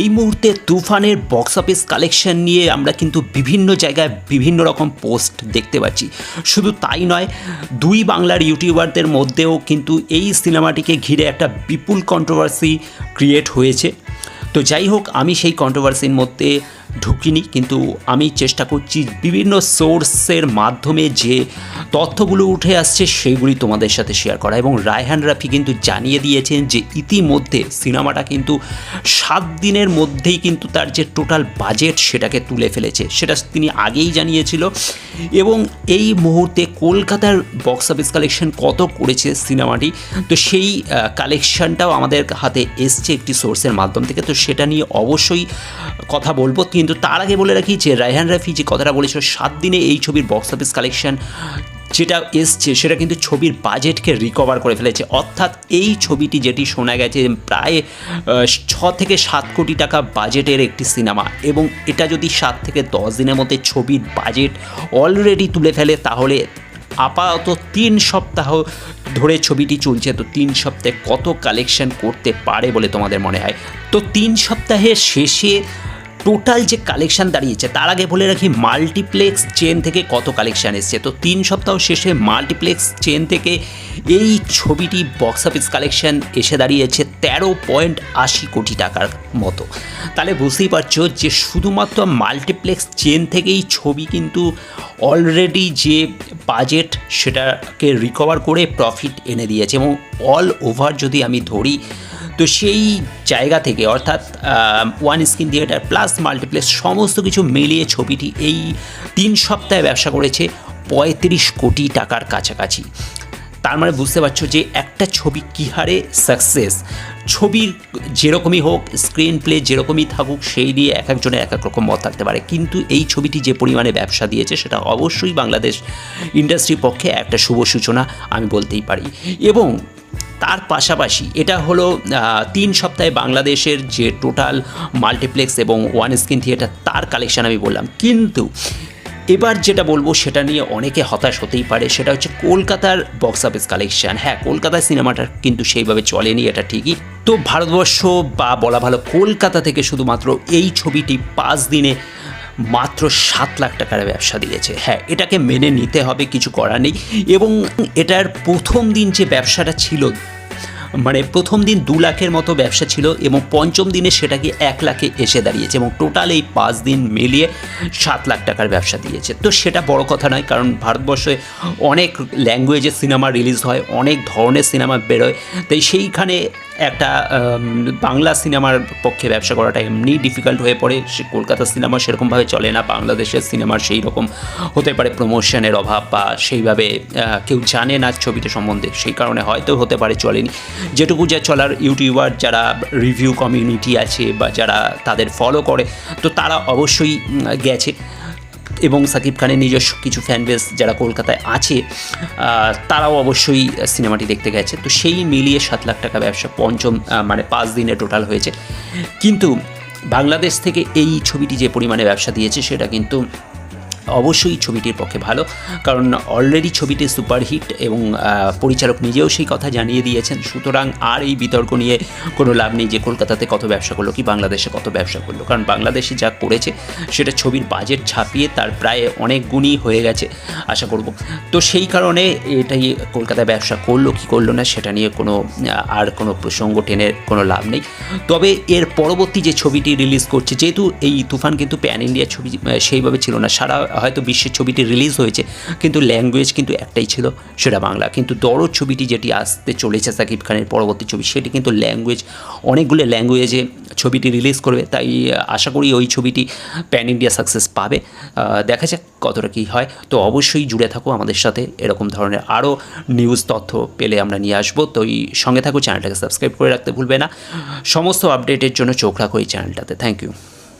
এই মুহূর্তে তুফানের বক্স অফিস কালেকশন নিয়ে আমরা কিন্তু বিভিন্ন জায়গায় বিভিন্ন রকম পোস্ট দেখতে পাচ্ছি। শুধু তাই নয়, দুই বাংলার ইউটিউবারদের মধ্যেও কিন্তু এই সিনেমাটিকে ঘিরে একটা বিপুল কন্ট্রোভার্সি ক্রিয়েট হয়েছে। তো যাই হোক, আমি সেই কন্ট্রোভার্সির মধ্যে ঢুকিনি, কিন্তু আমি চেষ্টা করছি বিভিন্ন সোর্সের মাধ্যমে যে তথ্যগুলো উঠে আসছে সেইগুলি তোমাদের সাথে শেয়ার করা। এবং রায়হান রাফি কিন্তু জানিয়ে দিয়েছেন যে ইতিমধ্যে সিনেমাটা কিন্তু সাত দিনের মধ্যেই কিন্তু তার যে টোটাল বাজেট সেটাকে তুলে ফেলেছে। সেটা তিনি আগেই জানিয়েছিল। এবং এই মুহূর্তে কলকাতার বক্স অফিস কালেকশন কত করেছে সিনেমাটি? তো সেই কালেকশনটাও আমাদের হাতে এসছে একটি সোর্সের মাধ্যম থেকে। তো সেটা নিয়ে অবশ্যই কথা বলব। কিন্তু তার আগে বলে রাখি যে রায়হান রাফি যে কথাটা বলেছিল, সাত দিনে এই ছবির বক্স অফিস কালেকশন যেটা এসছে, সেটা কিন্তু ছবির বাজেটকে রিকভার করে ফেলেছে। অর্থাৎ এই ছবিটি যেটি শোনা গেছে, প্রায় ছ থেকে সাত কোটি টাকা বাজেটের একটি সিনেমা এবং এটা যদি সাত থেকে দশ দিনের মধ্যে ছবির বাজেট অলরেডি তুলে ফেলে, তাহলে আপাতত তিন সপ্তাহ ধরে ছবিটি চলছে। তো তিন সপ্তাহে কত কালেকশন করতে পারে বলে তোমাদের মনে হয়? তো তিন সপ্তাহের শেষে টোটাল যে কালেকশন দাঁড়িয়েছে, তার আগে বলে রাখি মাল্টিপ্লেক্স চেন থেকে কত কালেকশান এসছে। তো তিন সপ্তাহ শেষে মাল্টিপ্লেক্স চেন থেকে এই ছবিটি বক্স অফিস কালেকশন এসে দাঁড়িয়েছে তেরো পয়েন্ট আশি কোটি টাকার মতো। তাহলে বুঝতেই পারছ যে শুধুমাত্র মাল্টিপ্লেক্স চেন থেকেই ছবি কিন্তু অলরেডি যে বাজেট সেটাকে রিকভার করে প্রফিট এনে দিয়েছে এবং অল ওভার যদি আমি ধরি তো সেই জায়গা থেকে, অর্থাৎ one screen theatre plus multiplex সমস্ত কিছু মিলিয়ে ছবিটি এই তিন সপ্তাহে ব্যবসা করেছে পঁয়ত্রিশ কোটি টাকার কাছাকাছি। তার মানে বুঝতে পারছ যে একটা ছবি কী হারে সাকসেস ছবির যেরকমই হোক স্ক্রিন প্লে যেরকমই থাকুক, সেই দিয়ে এক একজনের এক এক রকম মত থাকতে পারে। কিন্তু এই ছবিটি যে পরিমাণে ব্যবসা দিয়েছে, সেটা অবশ্যই বাংলাদেশ ইন্ডাস্ট্রির পক্ষে একটা শুভ সূচনা, আমি বলতেই পারি। এবং তার পাশাপাশি এটা হলো তিন সপ্তাহে বাংলাদেশের যে টোটাল মাল্টিপ্লেক্স এবং ওয়ান স্ক্রিন থিয়েটার তার কালেকশান আমি বললাম। কিন্তু এবার যেটা বলব, সেটা নিয়ে অনেকে হতাশ হতেই পারে, সেটা হচ্ছে কলকাতার বক্স অফিস কালেকশান হ্যাঁ কলকাতার সিনেমাটা কিন্তু সেইভাবে চলেনি, এটা ঠিকই। তো ভারতবর্ষ বা বলা ভালো কলকাতা থেকে শুধুমাত্র এই ছবিটি পাঁচ দিনে মাত্র সাত লাখ টাকার ব্যবসা দিয়েছে। হ্যাঁ এটাকে মেনে নিতে হবে, কিছু করার নেই। এবং এটার প্রথম দিন যে ব্যবসাটা ছিল মানে প্রথম দিন দু লাখের মতো ব্যবসা ছিল এবং পঞ্চম দিনে সেটাকে এক লাখে এসে দাঁড়িয়েছে এবং টোটাল এই পাঁচ দিন মিলিয়ে সাত লাখ টাকার ব্যবসা দিয়েছে। তো সেটা বড় কথা নয়, কারণ ভারতবর্ষে অনেক ল্যাঙ্গুয়েজের সিনেমা রিলিজ হয়, অনেক ধরনের সিনেমা বেরোয়। তাই সেইখানে একটা বাংলা সিনেমার পক্ষে ব্যবসা করাটা এমনি ডিফিকাল্ট হয়ে পড়ে। সে কলকাতার সিনেমা সেরকমভাবে চলে না, বাংলাদেশের সিনেমার সেই রকম হতে পারে প্রমোশনের অভাব বা সেইভাবে কেউ জানে না ছবিটা সম্বন্ধে। সেই কারণে হয়তো হতে পারে, চলেনি। যেটুকু যা চলার ইউটিউবার যারা রিভিউ কমিউনিটি আছে বা যারা তাদের ফলো করে, তো তারা অবশ্যই গেছে। এবং সাকিব খানের নিজস্ব কিছু ফ্যান বেস যারা কলকাতায় আছে তারাও অবশ্যই সিনেমাটি দেখতে গেছে। তো সেই মিলিয়ে সাত লাখ টাকা ব্যবসা পঞ্চম মানে পাঁচ দিনে টোটাল হয়েছে। কিন্তু বাংলাদেশ থেকে এই ছবিটি যে পরিমাণে ব্যবসা দিয়েছে, সেটা কিন্তু অবশ্যই ছবিটির পক্ষে ভালো, কারণ অলরেডি ছবিটি সুপারহিট এবং পরিচালক নিজেও সেই কথা জানিয়ে দিয়েছেন। সুতরাং আর এই বিতর্ক নিয়ে কোনো লাভ নেই যে কলকাতাতে কত ব্যবসা করল কি বাংলাদেশে কত ব্যবসা করল। কারণ বাংলাদেশে যা করেছে, সেটা ছবির বাজেট ছাপিয়ে তার প্রায় অনেক গুণই হয়ে গেছে, আশা করব। তো সেই কারণে এটাই কলকাতায় ব্যবসা করল কি করল না, সেটা নিয়ে কোনো আর কোনো প্রসঙ্গ টেনে কোনো লাভ নেই। তবে এর পরবর্তী যে ছবিটি রিলিজ করছে, যেহেতু এই তুফান কিন্তু প্যান ইন্ডিয়া ছবি সেইভাবে ছিল না, সারা হয়তো বিশ্বের ছবিটি রিলিজ হয়েছে, কিন্তু ল্যাঙ্গুয়েজ কিন্তু একটাই ছিল, সেটা বাংলা। কিন্তু দরদ ছবিটি যেটি আসতে চলেছে সাকিব খানের পরবর্তী ছবি, সেটি কিন্তু ল্যাঙ্গুয়েজ অনেকগুলো ল্যাঙ্গুয়েজে ছবিটি রিলিজ করবে। তাই আশা করি ওই ছবিটি প্যান ইন্ডিয়া সাকসেস পাবে। দেখা যাক কতটা কী হয়। তো অবশ্যই জুড়ে থাকো আমাদের সাথে, এরকম ধরনের আরও নিউজ তথ্য পেলে আমরা নিয়ে আসব। তো এই সঙ্গে থাকো চ্যানেলটাকে সাবস্ক্রাইব করে রাখতে ভুলবে না। সমস্ত আপডেটের জন্য চোখ রাখো এই চ্যানেলটাতে থ্যাংক ইউ